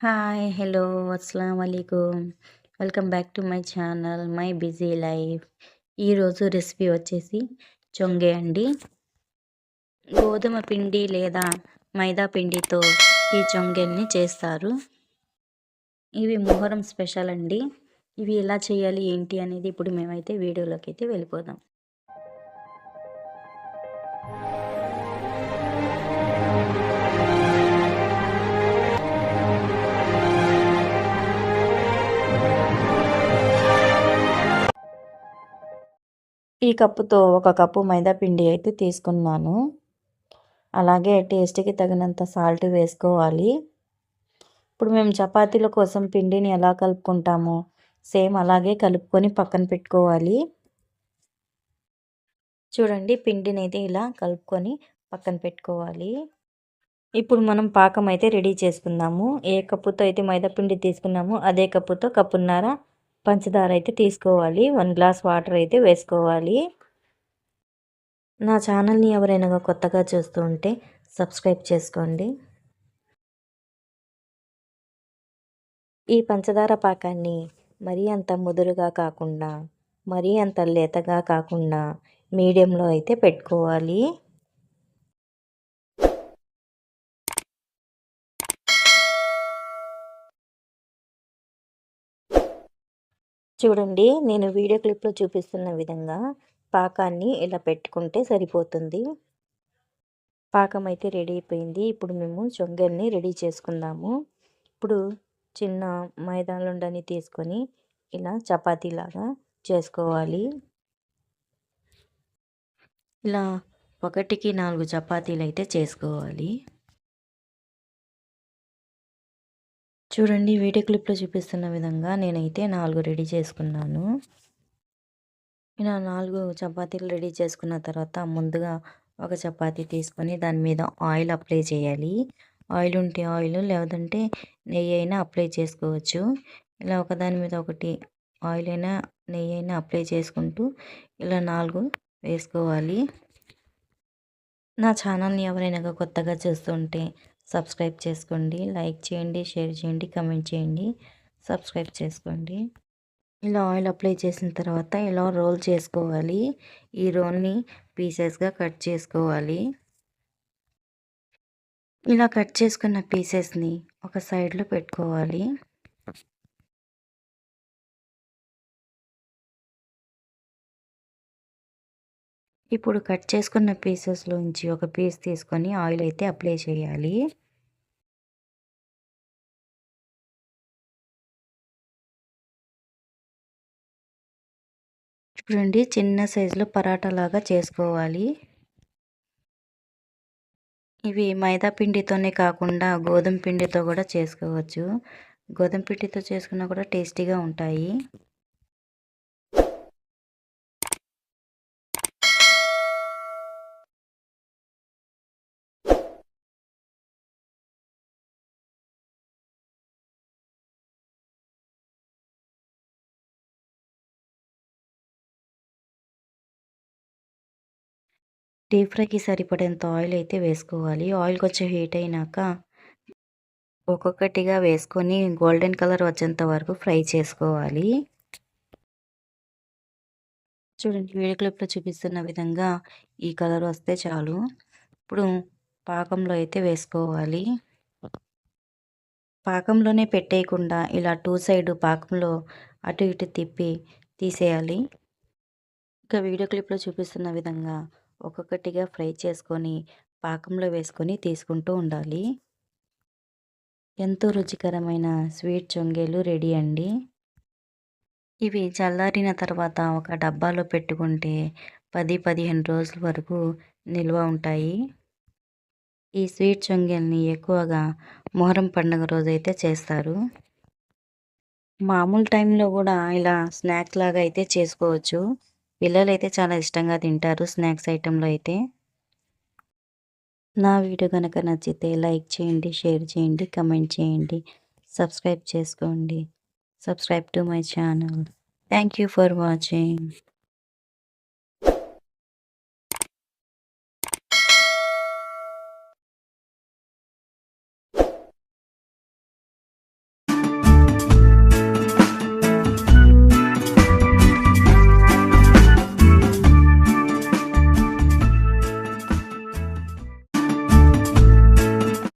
Hi hello అస్సలం వాలేకుమ్ welcome back to my channel my busy life ఈరోజు recipe వచ్చేసి చొంగే అండి. గోధుమ పిండి లేదా మైదా పిండితో ఈ చొంగెల్ని చేస్తారు. ఇవి మొహరం స్పెషల్ అండి. ఇవి ఎలా చేయాలి ఏంటి అనేది ఇప్పుడు మేమైతే వీడియోలోకి అయితే వెళ్ళిపోదాం. ఈ కప్పుతో ఒక కప్పు మైదా పిండి అయితే తీసుకున్నాను. అలాగే టేస్ట్కి తగినంత సాల్ట్ వేసుకోవాలి. ఇప్పుడు మేము చపాతీల కోసం పిండిని ఎలా కలుపుకుంటామో సేమ్ అలాగే కలుపుకొని పక్కన పెట్టుకోవాలి. చూడండి పిండిని అయితే ఇలా కలుపుకొని పక్కన పెట్టుకోవాలి. ఇప్పుడు మనం పాకం అయితే రెడీ చేసుకుందాము. ఏ కప్పుతో అయితే మైదా పిండి తీసుకున్నామో అదే కప్పుతో కప్పున్నర పంచదార అయితే తీసుకోవాలి. వన్ గ్లాస్ వాటర్ అయితే వేసుకోవాలి. నా ఛానల్ని ఎవరైనా కొత్తగా చూస్తూ ఉంటే సబ్స్క్రైబ్ చేసుకోండి. ఈ పంచదార పాకాన్ని మరీ అంత ముదురుగా కాకుండా మరీ అంత లేతగా కాకుండా మీడియంలో అయితే పెట్టుకోవాలి. చూడండి నేను వీడియో క్లిప్లో చూపిస్తున్న విధంగా పాకాన్ని ఇలా పెట్టుకుంటే సరిపోతుంది. పాకం అయితే రెడీ అయిపోయింది. ఇప్పుడు మేము చొంగర్ని రెడీ చేసుకుందాము. ఇప్పుడు చిన్న మైదాలుండని తీసుకొని ఇలా చపాతీలాగా చేసుకోవాలి. ఇలా ఒకటికి నాలుగు చపాతీలు అయితే చేసుకోవాలి. చూడండి వీడియో క్లిప్లో చూపిస్తున్న విధంగా నేనైతే నాలుగు రెడీ చేసుకున్నాను. ఇలా నాలుగు చపాతీలు రెడీ చేసుకున్న తర్వాత ముందుగా ఒక చపాతీ తీసుకొని దాని మీద ఆయిల్ అప్లై చేయాలి. ఆయిల్ ఉంటే ఆయిల్ లేదంటే నెయ్యి అయినా అప్లై చేసుకోవచ్చు. ఇలా ఒకదాని మీద ఒకటి ఆయిల్ అయినా నెయ్యి అయినా అప్లై చేసుకుంటూ ఇలా నాలుగు వేసుకోవాలి. నా ఛానల్ని ఎవరైనా కొత్తగా చూస్తుంటే సబ్స్క్రైబ్ చేసుకోండి లైక్ చేయండి షేర్ చేయండి కమెంట్ చేయండి. సబ్స్క్రైబ్ చేసుకోండి. ఇలా ఆయిల్ అప్లై చేసిన తర్వాత ఇలా రోల్ చేసుకోవాలి. ఈ రోల్ని పీసెస్గా కట్ చేసుకోవాలి. ఇలా కట్ చేసుకున్న పీసెస్ని ఒక సైడ్లో పెట్టుకోవాలి. ఇప్పుడు కట్ చేసుకున్న పీసెస్లోంచి ఒక పీస్ తీసుకొని ఆయిల్ అయితే అప్లై చేయాలి. చూడండి చిన్న సైజులో పరాటా లాగా చేసుకోవాలి. ఇవి మైదా పిండితోనే కాకుండా గోధుమ పిండితో కూడా చేసుకోవచ్చు. గోధుమ పిండితో చేసుకున్నా కూడా టేస్టీగా ఉంటాయి. డీప్ ఫ్రైకి సరిపడేంత ఆయిల్ అయితే వేసుకోవాలి. ఆయిల్ కొంచెం హీట్ అయినాక ఒక్కొక్కటిగా వేసుకొని గోల్డెన్ కలర్ వచ్చేంత వరకు ఫ్రై చేసుకోవాలి. చూడండి వీడియో క్లిప్లో చూపిస్తున్న విధంగా ఈ కలర్ వస్తే చాలు. ఇప్పుడు పాకంలో అయితే వేసుకోవాలి. పాకంలోనే పెట్టేయకుండా ఇలా టూ సైడ్ పాకంలో అటు ఇటు తిప్పి తీసేయాలి. ఇంకా వీడియో క్లిప్లో చూపిస్తున్న విధంగా ఒక్కొక్కటిగా ఫ్రై చేసుకొని పాకంలో వేసుకొని తీసుకుంటూ ఉండాలి. ఎంతో రుచికరమైన స్వీట్ చొంగేలు రెడీ అండి. ఇవి చల్లారిన తర్వాత ఒక డబ్బాలో పెట్టుకుంటే పది పదిహేను రోజుల వరకు నిల్వ ఉంటాయి. ఈ స్వీట్ చొంగేల్ని ఎక్కువగా మొహరం పండుగ రోజైతే చేస్తారు. మామూలు టైంలో కూడా ఇలా స్నాక్స్ లాగా అయితే చేసుకోవచ్చు. పిల్లలు అయితే చాలా ఇష్టంగా తింటారు స్నాక్స్ ఐటెంలో అయితే. నా వీడియో కనుక నచ్చితే లైక్ చేయండి షేర్ చేయండి కమెంట్ చేయండి సబ్స్క్రైబ్ చేసుకోండి. Subscribe to my channel. Thank you for watching.